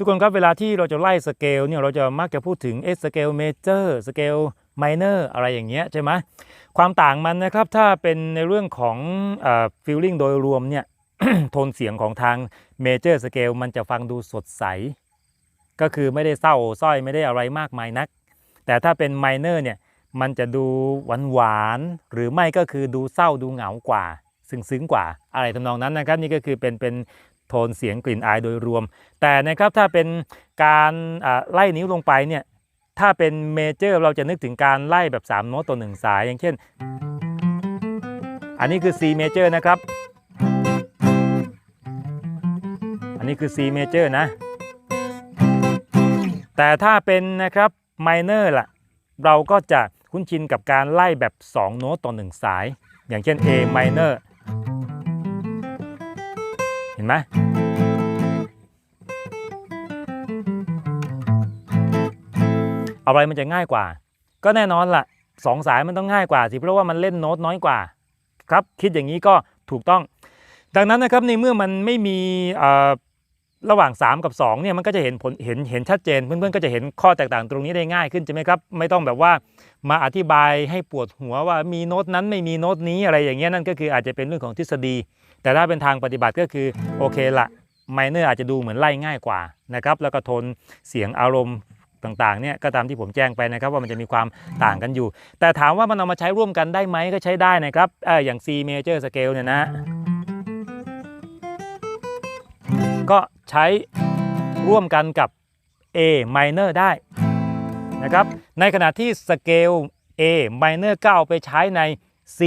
ทุกคนครับเวลาที่เราจะไล่สเกลเนี่ยเราจะมักจะพูดถึงเอสเกลเมเจอร์สเกลไมเนอร์อะไรอย่างเงี้ยใช่ไหมความต่างมันนะครับถ้าเป็นในเรื่องของฟิลลิ่งโดยรวมเนี่ยโทนเสียงของทางเมเจอร์สเกลมันจะฟังดูสดใส ก็คือไม่ได้เศร้าสร้อยไม่ได้อะไรมากมายนัก แต่ถ้าเป็นไมเนอร์เนี่ยมันจะดูหวานหวานหรือไม่ก็คือดูเศร้าดูเหงากว่า ซึ้งๆกว่าอะไรทำนองนั้นนะครับ นี่ก็คือเป็นเป็น โทนเสียงกลิ่นอายโดยรวม แต่นะครับถ้าเป็นการไล่นิ้วลงไปเนี่ยถ้าเป็นเมเจอร์เราจะนึกถึงการไล่แบบ3โน้ตต่อหนึ่งสาย อย่างเช่น อันนี้คือ C major นะครับ อันนี้คือ C major นะ แต่ถ้าเป็นนะครับ minor ล่ะ เราก็จะคุ้นชินกับการไล่แบบ 2 โน้ตต่อ 1 สาย อย่างเช่น A minor ไหมอะไรมันจะง่ายกว่า ก็แน่นอนละสองสายมันต้องง่ายกว่าสิเพราะว่ามันเล่นโน้ตน้อยกว่าครับ คิดอย่างนี้ก็ถูกต้อง ดังนั้นนะครับในเมื่อมันไม่มีระหว่าง 3 กับ2เนี่ยมันก็จะเห็นผลเห็นเห็นชัดเจน เพื่อนๆก็จะเห็นข้อแตกต่างตรงนี้ได้ง่ายขึ้นใช่ไหมครับ ไม่ต้องแบบว่ามาอธิบายให้ปวดหัวว่ามีโน้ตนั้นไม่มีโน้ตนี้อะไรอย่างเงี้ยนั่นก็คืออาจจะเป็นเรื่องของทฤษฎี แต่ถ้าเป็นทางปฏิบัติก็คือโอเคละไมเนอร์อาจจะดูเหมือนไล่ง่ายกว่านะครับแล้วก็ทนเสียงอารมณ์ต่างๆเนี่ยก็ตามที่ผมแจ้งไปนะครับว่ามันจะมีความต่างกันอยู่ แต่ถามว่ามันเอามาใช้ร่วมกันได้ไหมก็ใช้ได้นะครับเอออย่าง C major scale เนี่ยนะก็ใช้ร่วมกันกับ A minor ได้นะครับในขณะที่สเกล A minor ก็เอาไปใช้ใน C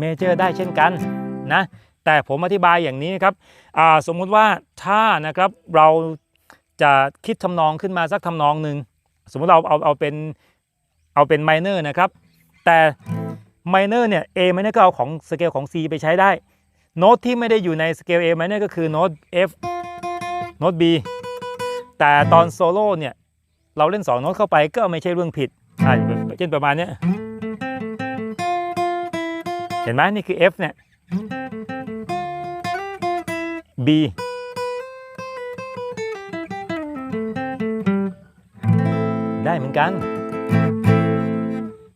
major ได้เช่นกันนะ แต่ผมอธิบายอย่างนี้นะครับสมมุติว่าถ้านะครับเราจะคิดทำนองขึ้นมาสักทำนองหนึ่งสมมติเราเอาเอาเป็นเอาเป็น minor นะครับแต่ minor เนี่ย A minor ก็เอาของสเกลของ C ไปใช้ได้ โน้ตที่ไม่ได้อยู่ในสเกล A minor ก็คือโน้ต F โน้ต B แต่ตอนโซโล่เนี่ย เราเล่น2โน้ตเข้าไปก็ไม่ใช่เรื่องผิดอ่าเช่นประมาณนี้เห็นไหมนี่คือ F เนี่ย B ได้เหมือนกัน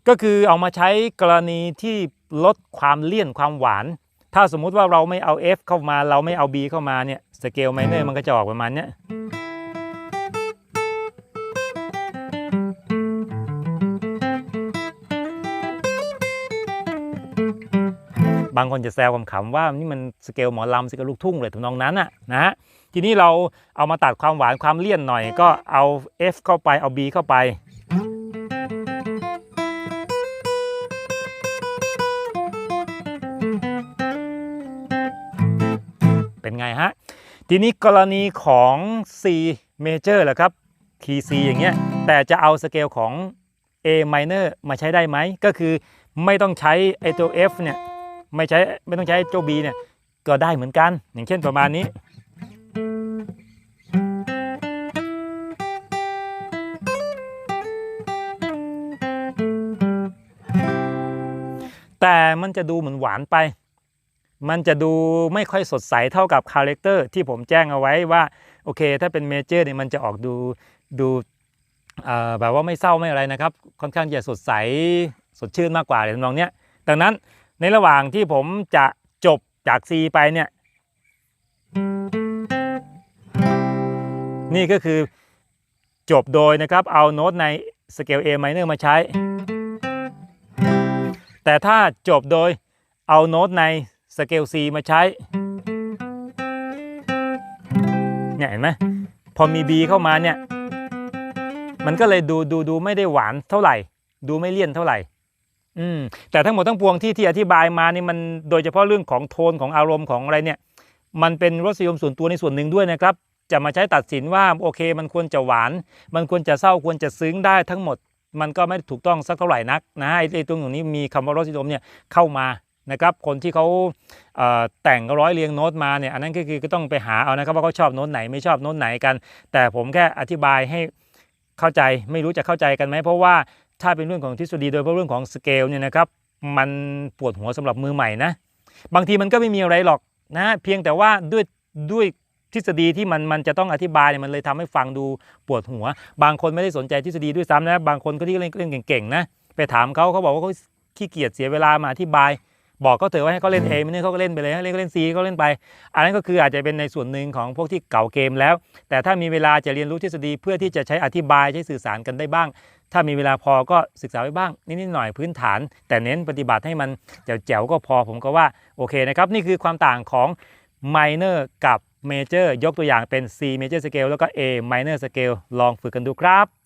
ก็คือเอามาใช้กรณีที่ลดความเลี่ยนความหวาน ถ้าสมมุติว่าเราไม่เอา F เข้ามาเราไม่เอา B เข้ามาเนี่ยสเกลไมเนอร์มันก็จะออกประมาณเนี้ย บางคนจะแซวขำๆว่านี่มันสเกลหมอลำสเกลลูกทุ่งเลยทำนองนั้นอะนะฮะทีนี้เราเอามาตัดความหวานความเลี่ยนหน่อย ก็เอา F เข้าไปเอา B เข้าไป เป็นไงฮะ ทีนี้กรณีของ C major แหละครับคีย์ C อย่างเงี้ยแต่จะเอาสเกลของ A minor มาใช้ได้ไหม ก็คือไม่ต้องใช้ไอ้ตัว F เนี่ย ไม่ใช้ไม่ต้องใช้เจ้า B เนี่ยก็ได้เหมือนกัน อย่างเช่นประมาณนี้ แต่มันจะดูเหมือนหวานไป มันจะดูไม่ค่อยสดใสเท่ากับคาแรคเตอร์ที่ผมแจ้งเอาไว้ว่า โอเค ถ้าเป็นเมเจอร์เนี่ยมันจะออกดูดูแบบว่าไม่เศร้าไม่อะไรนะครับ ค่อนข้างจะสดใสสดชื่นมากกว่าเลยทำนองเนี้ยดังนั้น ในระหว่างที่ผมจะจบจาก C ไปเนี่ย นี่ก็คือจบโดยนะครับเอาโน้ตในสเกล A minor มาใช้ แต่ถ้าจบโดยเอาโน้ตในสเกล C มาใช้เนี่ยเห็นไหมพอมี B เข้ามาเนี่ย มันก็เลยดูดูดูไม่ได้หวานเท่าไหร่ ดูไม่เลี่ยนเท่าไหร่ อืมแต่ทั้งหมดทั้งปวงที่ที่อธิบายมานี่มันโดยเฉพาะเรื่องของโทนของอารมณ์ของอะไรเนี่ย มันเป็นรสนิยมส่วนตัวในส่วนหนึ่งด้วยนะครับ จะมาใช้ตัดสินว่าโอเค มันควรจะหวาน มันควรจะเศร้าควรจะซึ้งได้ทั้งหมด มันก็ไม่ถูกต้องสักเท่าไหร่นักนะไอ้ไอ้ตรงนี้มีคำว่ารสนิยมเนี่ยเข้ามานะครับคนที่เขาเแต่งร้อยเรียงโน้ตมาเนี่ยอันนั้นก็คือก็ต้องไปหาเอานะครับว่าเขาชอบโน้ตไหนไม่ชอบโน้ตไหนกัน แต่ผมแค่อธิบายให้เข้าใจไม่รู้จะเข้าใจกันไหมเพราะว่า ถ้าเป็นเรื่องของทฤษฎีโดยเฉพาะเรื่องของสเกลเนี่ยนะครับมันปวดหัวสำหรับมือใหม่นะบางทีมันก็ไม่มีอะไรหรอกนะเพียงแต่ว่าด้วยด้วยทฤษฎีที่มันมันจะต้องอธิบายเนี่ยมันเลยทำให้ฟังดูปวดหัว บางคนไม่ได้สนใจทฤษฎีด้วยซ้ำนะบางคนก็ที่เล่นเล่นเก่งๆนะไปถามเขาเขาบอกว่าเขาขี้เกียจเสียเวลามาอธิบาย บอกเขาเถอะว่าให้เขาเล่น A ไม่เนี่ยเขาก็เล่นไปเลยให้เล่นก็เล่น C ก็เล่นไป อันนั้นก็คืออาจจะเป็นในส่วนหนึ่งของพวกที่เก่าเกมแล้ว แต่ถ้ามีเวลาจะเรียนรู้ทฤษฎีเพื่อที่จะใช้อธิบายใช้สื่อสารกันได้บ้าง ถ้ามีเวลาพอก็ศึกษาไว้บ้างนิดๆหน่อยพื้นฐาน แต่เน้นปฏิบัติให้มันแจ๋วๆก็พอผมก็ว่าโอเคนะครับ นี่คือความต่างของ minor กับ major ยกตัวอย่างเป็น C major scale แล้วก็ A minor scale ลองฝึกกันดูครับ